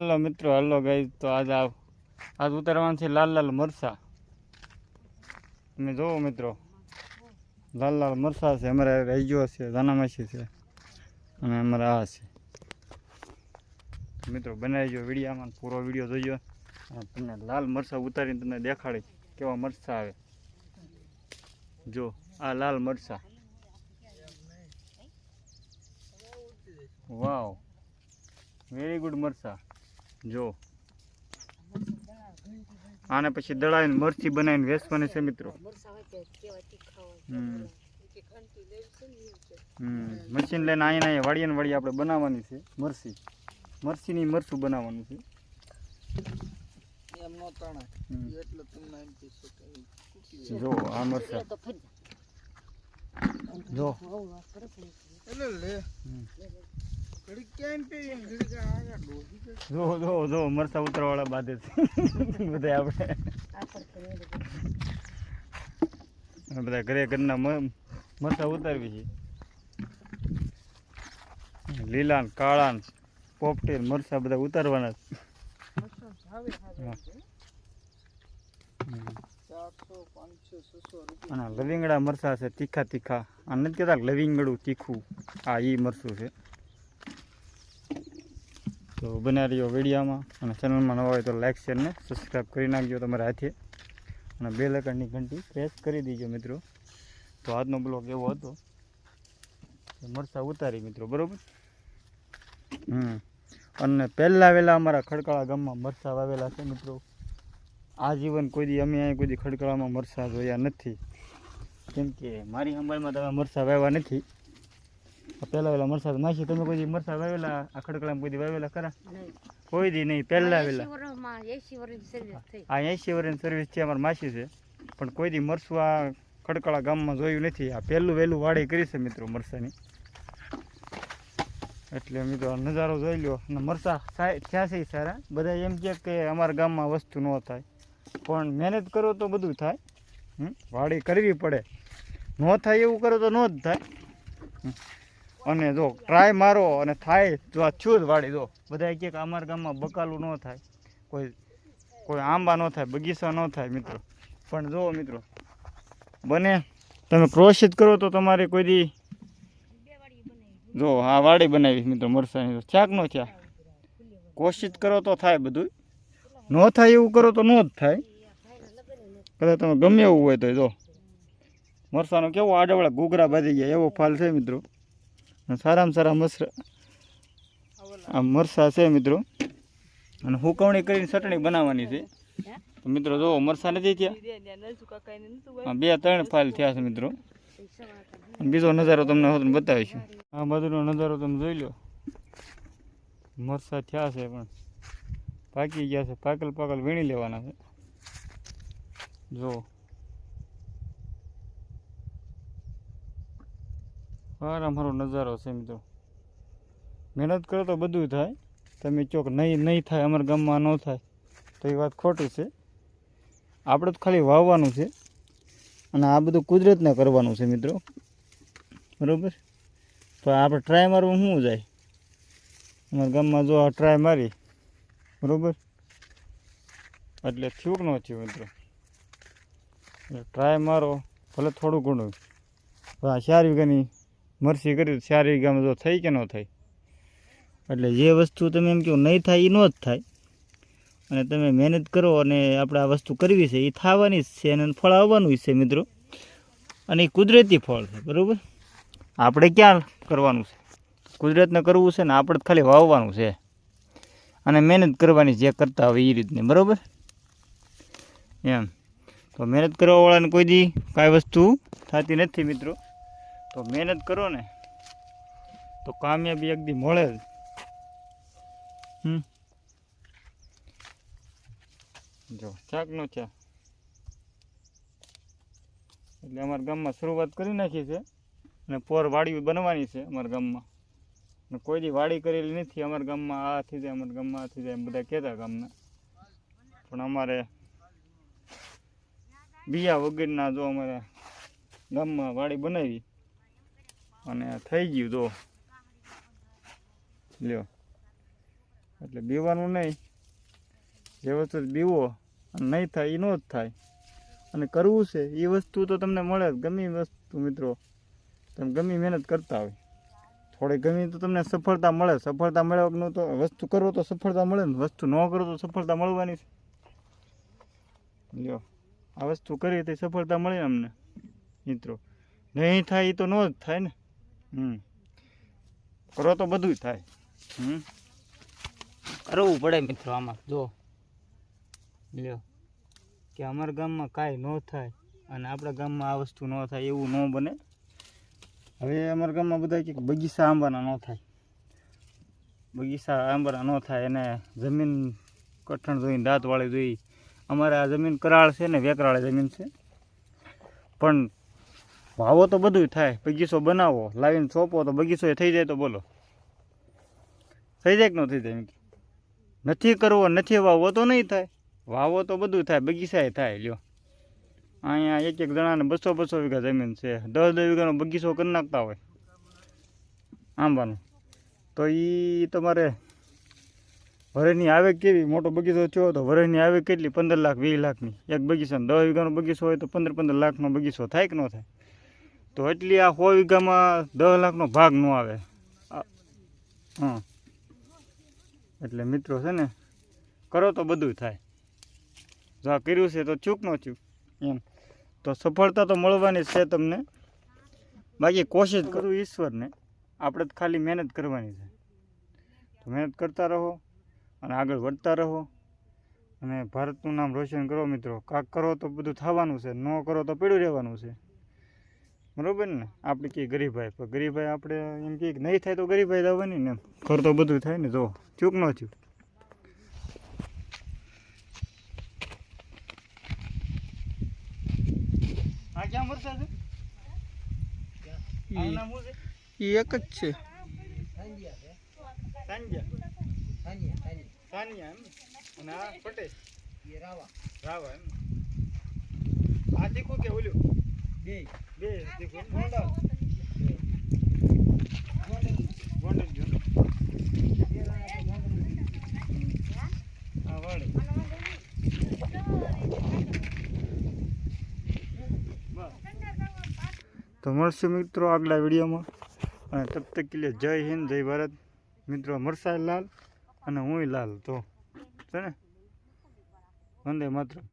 Hello મિત્રો, hello ગઈ તો આજ આવ. આજ ઉતારવાનું છે લાલ લાલ મરસા. તમે જોવો મિત્રો, લાલ લાલ મરસા છે, અમારે રહીજો છે દાનામાસી છે, અને અમારે આ છે. મિત્રો બનાવી જો વિડીયામાં, પૂરો વીડિયો જોઈજો અને તમને લાલ મરસા ઉતારીને તમને દેખાડી કેવા મરસા આવે. જો, આ લાલ મરસા. વાવ. વેરી ગુડ મરસા. જો. આને પછી દળાવીને મરચી બનાવીને વેચવાની છે મિત્રો. મશીન લઈને અહીંયા અહીંયા વાળીએ વાળી આપણે બનાવવાની છે મરસી મરસીની મરચું બનાવવાનું છે. જો આ મરસા જો. જો જો જો ઉતરવાળા બાંધે છે. બધા આપણે. બધા ઘરે ઘરના મરસા ઉતારવી છે. લીલા કાળા પોપટેલ પોપટી મરસા બધા ઉતારવાના લવિંગડા મરસા છે, તીખા તીખા. આ નથી કહેતા લવિંગડું તીખું. આ ઈ મરસું છે. તો બના રહ્યો વિડીયામાં. અને ચેનલમાં નવા હોય તો લાઇક શેર સબસ્ક્રાઈબ કરી નાખજો તમારા હાથે. અને બે લકડની ઘંટી પ્રેસ કરી દેજો મિત્રો. તો આજનો બ્લોગ એવો હતો. મરસા ઉતારી મિત્રો, બરાબર? હમ. અને પહેલાં વહેલા અમારા ખડકાળા ગામમાં મરસા વાવેલા છે મિત્રો. આજીવન કોઈ દી અમે અહીંયા કોઈ દી ખડકાળામાં મરસા જોયા નથી. કેમ કે મારી સંભાળમાં તમે મરસા વાવ્યા નથી. આ પહેલા વેલા મરસાદ માસી તમે કોઈ મરસાદ મરસા વાવેલા આ ખડકડામાં કોઈ વાવેલા ખરા? કોઈ દી નહીં પહેલા વેલા આ એંશી વર્ષની સર્વિસ છે અમારા માસી છે પણ કોઈ દી મરસું આ ખડકળા ગામમાં જોયું નથી. આ પહેલું વહેલું વાડી કરી છે મિત્રો મરસાની. એટલે મિત્રો નજારો જોઈ લો અને મરસા થયા છે સારા. બધા એમ કહે કે અમારા ગામમાં વસ્તુ ન થાય. પણ મહેનત કરો તો બધું થાય. હમ? વાડી કરવી પડે. ન થાય એવું કરો તો ન જ થાય. અને જો ટ્રાય મારો અને થાય તો આ છૂત વાળી જો. બધા કહે કે અમારા ગામમાં બકાલું ન થાય. કોઈ કોઈ આંબા ન થાય, બગીચા ન થાય, મિત્રો. પણ જુઓ મિત્રો, બને. તમે ક્રોશિત કરો તો તમારે કોઈ દી જો હા વાડી બનાવી મિત્રો મરસાની ચાક નો ક્યાં કોશિશ કરો તો થાય બધું ન થાય એવું કરો તો ન જ થાય. કદાચ તમે ગમે એવું હોય તો જો. મરસાનો કેવો આડવડા ઘૂઘરા બાંધી ગયા, એવો ફાલ છે, મિત્રો. સારામાં સારા મસર આ મરસા છે મિત્રો. અને હુકવણી કરીને ચટણી બનાવવાની છે. તો મિત્રો જો મરસા નથી થયા? બે ત્રણ ફાઇલ થયા છે મિત્રો. બીજો નજારો તમને બતાવીશું. આ બાજુનો નજારો તમે જોઈ લો. મરસા થયા છે પણ પાકી ગયા છે. પાકલ પાકલ વીણી લેવાના છે. જો. મારો નજારો છે મિત્રો. મહેનત કરો તો બધું થાય. તમે ચોક નહીં નહીં થાય, અમારા ગામમાં ન થાય, તો એ વાત ખોટી છે. આપણે તો ખાલી વાવવાનું છે અને આ બધું કુદરતને કરવાનું છે મિત્રો. બરાબર? તો આપણે ટ્રાય મારવું શું જાય? અમારા ગામમાં જો આ ટ્રાય મારી, બરાબર? એટલે થયું ન થયું મિત્રો? ટ્રાય મારો, ભલે થોડું ઘણું. આ ચાર વીઘાની મરસી કરી સારી ગામ જો થઈ કે ન થઈ? એટલે જે વસ્તુ તમે એમ કહો નહીં થાય એ ન જ થાય. અને તમે મહેનત કરો અને આપણે આ વસ્તુ કરવી છે એ થવાની જ છે અને ફળ આવવાનું છે મિત્રો. અને એ કુદરતી ફળ છે, બરાબર? આપણે ક્યાં કરવાનું છે? કુદરતને કરવું છે ને આપણે ખાલી વાવવાનું છે. અને મહેનત કરવાની જે કરતા હોય એ રીતની, બરાબર? એમ. તો મહેનત કરવાવાળાને કોઈ દી કાંઈ વસ્તુ થતી નથી મિત્રો. તો મહેનત કરો ને. તો કામયાબી એકદી મળે જ. હમ. જો ચાક નો ચા એટલે અમારા ગામમાં શરૂઆત કરી નાખી છે. અને પોર વાડી બનવાની છે અમારા ગામમાં. ને કોઈ દી વાડી કરેલી નથી અમારા ગામમાં. આ થઈ જાય, અમારા ગામમાં આ થઈ જાય એમ બધા કહેતા ગામના. પણ અમારે બીયા વગરના જો અમારે ગામમાં વાડી બનાવી. અને થઈ ગયું તો લ્યો. એટલે બીવાનું નહીં. જે વસ્તુ બીવો અને નહીં થાય એ ન જ થાય. અને કરવું છે એ વસ્તુ તો તમને મળે ગમે વસ્તુ મિત્રો. તમે ગમી મહેનત કરતા હોય. થોડી ગમી તો તમને સફળતા મળે. સફળતા મળ્યા વગરનું તો, વસ્તુ કરો તો સફળતા મળે ને. વસ્તુ ન કરો તો સફળતા મળવાની છે. લ્યો. આ વસ્તુ કરી તો સફળતા મળે અમને, મિત્રો. નહીં થાય એ તો ન જ થાય ને. હમ. કરો તો બધું થાય. હમ. કરવું પડે મિત્રો આમાં. જો. લ્યો. કે અમારા ગામમાં કાંઈ ન થાય અને આપણા ગામમાં આ વસ્તુ ન થાય, એવું ન બને. હવે અમારા ગામમાં બધા કે બગીચા આંબાના ન થાય. બગીચા આંબાના ન થાય એને જમીન કઠણ જોઈને દાંતવાળી જોઈ. અમારે આ જમીન કરાળ છે ને, વેકરાળી જમીન છે. પણ વાવો તો બધું થાય. બગીચો બનાવો, લાવીને સોંપો તો બગીચો થઈ જાય તો બોલો. થઈ જાય કે ન થઈ જાય એમ નથી કરવો, નથી વાવવો તો નહીં થાય. વાવો તો બધું થાય બગીચાએ થાય, લ્યો. અહીંયા એક એક જણાને બસો બસો વીઘા જમીન છે. દસ દસ વીઘાનો બગીચો કરી નાખતા હોય. આંબાનો. તો એ તમારે વરેની આવે કેવી? મોટો બગીચો થયો તો વરેની આવે કેટલી? પંદર લાખ, વીસ લાખની. એક બગીચાનો દસ વીઘાનો બગીચો હોય તો પંદર પંદર લાખનો બગીચો થાય કે ન થાય? તો એટલી આ સો વીઘામાં દસ લાખનો ભાગ ન આવે. હા. એટલે મિત્રો છે ને, કરો તો બધું થાય. જો આ કર્યું છે તો ચૂક ન ચૂક, એમ. તો સફળતા તો મળવાની છે તમને. બાકી કોશિશ કરું ઈશ્વરને, આપણે ખાલી મહેનત કરવાની છે. તો મહેનત કરતા રહો અને આગળ વધતા રહો. અને ભારતનું નામ રોશન કરો મિત્રો. કાંક કરો તો બધું થવાનું છે, ન કરો તો પીડું રહેવાનું છે. બરોબર ને? આપણે કહીએ ગરીબભાઈ પણ ગરીબભાઈ આપણે એમ કહીએ કે નહીં થાય તો ગરીબભાઈ દવાની ને એમ. કરો તો બધું થાય ને જો ચૂક ન ઈ એક જ છે. સાંજ્યા. એમ પટેલ રાવા. એમ આ તીખું કે ઓલું? તો મળશું મિત્રો આગલા વિડીયોમાં. અને તબ તક કે જય હિન્દ જય ભારત. મિત્રો મરસાઈ લાલ અને હું લાલ. તો છે ને? વંદે માત્ર